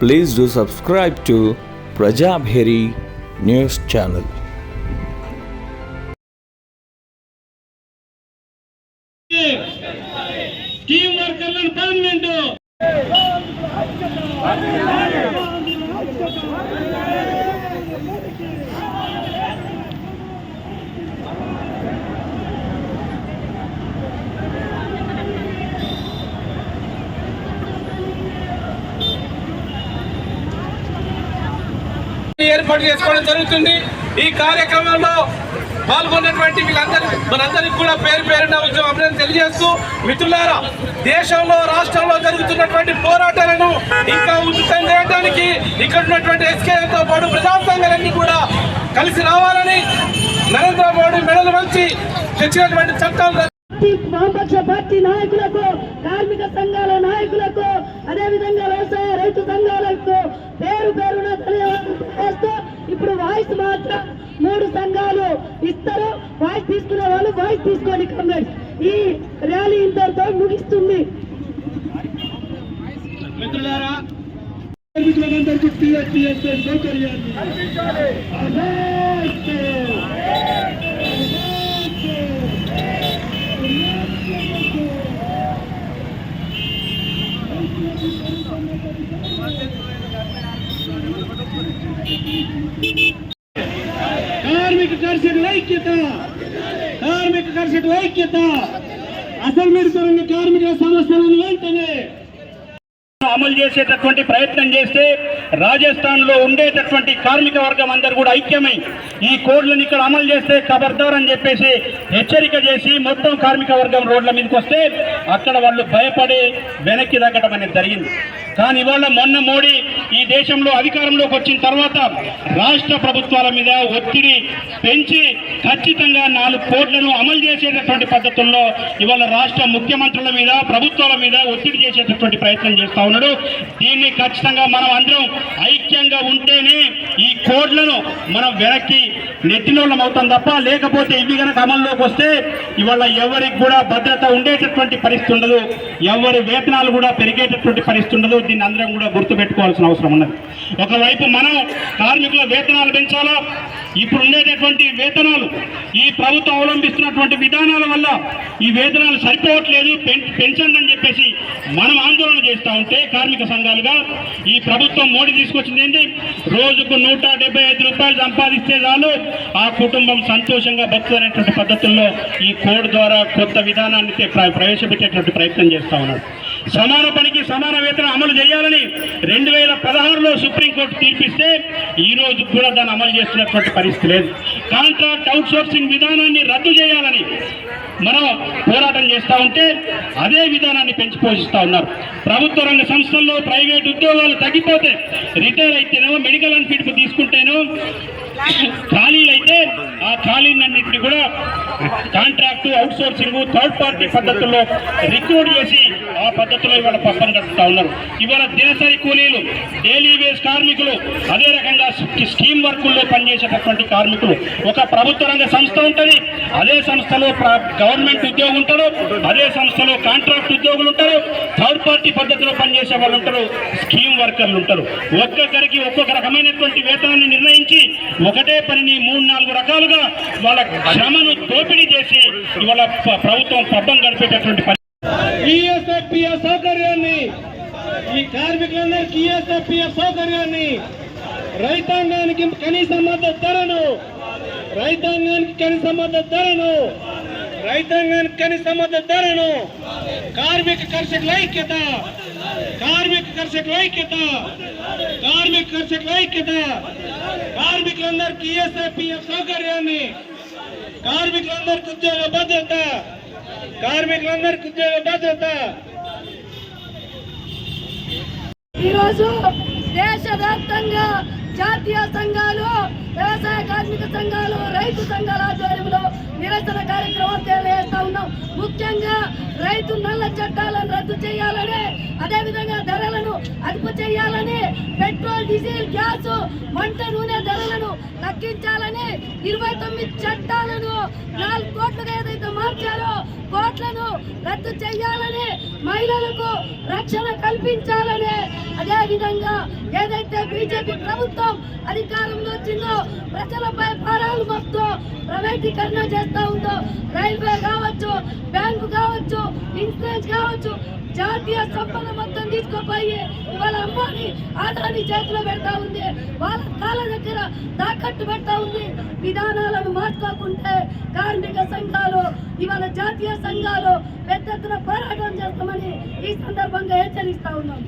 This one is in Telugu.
Please do subscribe to Prajabheri News Channel. Scheme వర్కర్లను permanent ఏర్పాటు చేసుకోవడం జరుగుతుంది. ఈ కార్యక్రమంలో పాల్గొన్నటువంటి వీళ్ళందరూ మనందరికీ కూడా పేరు పేరున ఉద్యమం అభినందన తెలియజేస్తూ మిత్రులారా దేశంలో రాష్ట్రంలో జరుగుతున్నటువంటి పోరాటాలను ఇంకా ఉచితం చేయడానికి ఇక్కడ ఉన్నటువంటి ఎస్కేలతో పాటు ప్రజాసంఘాలన్నీ కూడా కలిసి రావాలని నరేంద్ర మోడీ మెడలు వంచి తెచ్చినటువంటి చట్టాలు పార్టీ వామపక్ష పార్టీ నాయకులకు కార్మిక సంఘాల నాయకులకు అదేవిధంగా వ్యవసాయ రైతు సంఘాలకు పేరు పేరున ధన్యవాదాలు తెలియజేస్తూ ఇప్పుడు వాయిస్ మాత్రం మూడు సంఘాలు ఇస్తారు. వాయిస్ తీసుకునే వాళ్ళు వాయిస్ తీసుకోండి కామ్రేడ్స్ ఈ ర్యాలీ ఇంతటితో ముగిస్తుంది. మిత్రులారా టీఎస్పీఎస్ సౌకర్యాన్ని కార్మిక కరిసెట్ ఐక్యత. కార్మిక కరిసెట్ ఐక్యత. అసలు మీరు కార్మిక సమస్యలను వెంటనే అమలు చేసేటటువంటి ప్రయత్నం చేస్తే రాజస్థాన్లో ఉండేటటువంటి కార్మిక వర్గం అందరు కూడా ఐక్యమై ఈ కోడ్లను ఇక్కడ అమలు చేస్తే ఖబర్దార్ అని చెప్పేసి హెచ్చరిక చేసి మొత్తం కార్మిక వర్గం రోడ్ల మీదకి వస్తే అక్కడ వాళ్ళు భయపడి వెనక్కి తగ్గడం అనేది జరిగింది. కానీ ఇవాళ మొన్న మోడీ ఈ దేశంలో అధికారంలోకి వచ్చిన తర్వాత రాష్ట్ర ప్రభుత్వాల మీద ఒత్తిడి పెంచి ఖచ్చితంగా నాలుగు కోట్లను అమలు చేసేటటువంటి పద్ధతుల్లో ఇవాళ రాష్ట్ర ముఖ్యమంత్రుల మీద ప్రభుత్వాల మీద ఒత్తిడి చేసేటటువంటి ప్రయత్నం చేస్తా ఉన్నాడు. దీన్ని ఖచ్చితంగా మనం అందరం ఐక్యంగా ఉంటేనే ఈ కోడ్లను మనం వెనక్కి నెట్టినోళ్ళం అవుతాం తప్ప లేకపోతే ఇవి కనుక అమల్లోకి వస్తే ఇవాళ ఎవరికి కూడా భద్రత ఉండేటటువంటి పరిస్థితి ఉండదు. ఎవరి వేతనాలు కూడా పెరిగేటటువంటి పరిస్థితి ఉండదు. దీన్ని అందరం కూడా గుర్తుపెట్టుకోవాల్సిన అవసరం ఉన్నది. ఒకవైపు మనం కార్మికుల వేతనాలు పెంచాలా? ఇప్పుడు ఉండేటటువంటి వేతనాలు ఈ ప్రభుత్వం అవలంబిస్తున్నటువంటి విధానాల వల్ల ఈ వేతనాలు సరిపోవట్లేదు. పెంచండి అని చెప్పేసి మనం ఆందోళన చేస్తూ ఉంటే కార్మిక సంఘాలుగా ఈ ప్రభుత్వం మోడీ తీసుకొచ్చింది ఏంటి? రోజుకు నూట ఐదు రూపాయలు సంపాదిస్తే చాలు. ఆ కుటుంబం సంతోషంగా బతుకునేటువంటి పద్ధతుల్లో ఈ కోడ్ ద్వారా కొత్త విధానాన్ని ప్రవేశపెట్టేటువంటి ప్రయత్నం చేస్తా ఉన్నాడు. సమాన పనికి సమాన వేతనం అమలు చేయాలని రెండు వేల పదహారులో సుప్రీంకోర్టు తీర్పిస్తే ఈ రోజు కూడా దాన్ని అమలు చేస్తున్నటువంటి పరిస్థితి లేదు. కాంట్రాక్ట్ అవుట్సోర్సింగ్ విధానాన్ని రద్దు చేయాలని మనం పోరాటం చేస్తూ ఉంటే అదే విధానాన్ని పెంచి పోషిస్తూ ఉన్నారు. ప్రభుత్వ రంగ సంస్థల్లో ప్రైవేట్ ఉద్యోగాలు తగ్గిపోతే రిటైర్ అయితేనో మెడికల్ అండ్ ఫిట్ తీసుకుంటేనో ఖాళీలు అయితే ఆ ఖాళీలన్నింటినీ కూడా contract out sourcing third party పద్ధతుల్లో రిక్రూట్ చేసి పద్ధతిలో ఇవాళ పక్కన కట్టుతా ఉన్నారు. ఇవాళ దినసరి కూలీలు డైలీ వేజ్ కార్మికులు అదే రకంగా స్కీమ్ వర్కుల్లో పనిచేసేటటువంటి కార్మికులు. ఒక ప్రభుత్వ రంగ సంస్థ ఉంటుంది అదే సంస్థలో గవర్నమెంట్ ఉద్యోగం ఉంటారు అదే సంస్థలో కాంట్రాక్ట్ ఉద్యోగులు ఉంటారు థర్డ్ పార్టీ పద్ధతిలో పనిచేసే వాళ్ళు ఉంటారు స్కీమ్ వర్కర్లు ఉంటారు. ఒక్కొక్కరికి ఒక్కొక్క రకమైనటువంటి వేతనాన్ని నిర్ణయించి ఒకటే పనిని మూడు నాలుగు రకాలుగా వాళ్ళ శ్రమను దోపిడీ చేసి ఇవాళ ప్రభుత్వం పబ్బం గడిపేటటువంటి పని ఈఎస్ఎఫ్పిఎఫ్ సౌకర్యాన్ని ఈ కార్మికులందరికీ ఈఎస్ఎఫ్పిఎఫ్ సౌకర్యాన్ని రైతాంగానికి కనీస మద్దతు ధరను రైతాంగానికి కనీస మద్దతు ధరను రైతాంగానికి కనీస మద్దతు ధరను కార్మిక కర్షకుల ఐక్యత కార్మిక కర్షకుల ఐక్యత కార్మిక కర్షకుల ఐక్యత కార్మికులందరికీ ఈఎస్ఐపిఎఫ్ సౌకర్యాన్ని కార్మికులందరికీ ఉద్యోగ భద్రత కార్మికులందరికీ ఉద్యోగ భద్రత ఈరోజు దేశవ్యాప్తంగా జాతీయ సంఘాలు వ్యవసాయ కార్మిక సంఘాలు రైతు సంఘాల ఆధ్వర్యంలో నిరసన కార్యక్రమం తెలియజేస్తా ఉన్నాం. ముఖ్యంగా రైతు నల్ల చట్టాలను రద్దు చేయాలని అదేవిధంగా ధరలను అదుపు చేయాలని పెట్రోల్ డీజిల్ గ్యాస్ వంట నూనె ధరలను లెక్కించాలని ఇరవై తొమ్మిది చట్టాలను నాలుగు కోట్లుగా ఏదైతే మార్చారో కోట్లను రద్దు చేయాలని మహిళలకు రక్షణ కల్పించాలని అదే విధంగా ఏదైతే బీజేపీ ప్రభుత్వం అధికారంలో వచ్చిందో ప్రజలపై భారాలు మొత్తం ప్రైవేటీకరణ చేస్తూ ఉందో రైల్వే కావచ్చు బ్యాంకు కావచ్చు ఇన్సూరెన్స్ కావచ్చు జాతీయ సంపద మొత్తం తీసుకుపోయి ఇవాళ ఆదాని చేతిలో పెడతా ఉంది. వాళ్ళ కాళ్ళ దగ్గర తాకట్టు పెడతా ఉంది. విధానాలను మార్చుకోకుంటే కార్మిక సంఘాలు ఇవాళ జాతీయ సంఘాలు పెద్ద ఎత్తున పోరాటం చేస్తామని ఈ సందర్భంగా హెచ్చరిస్తా ఉన్నాం.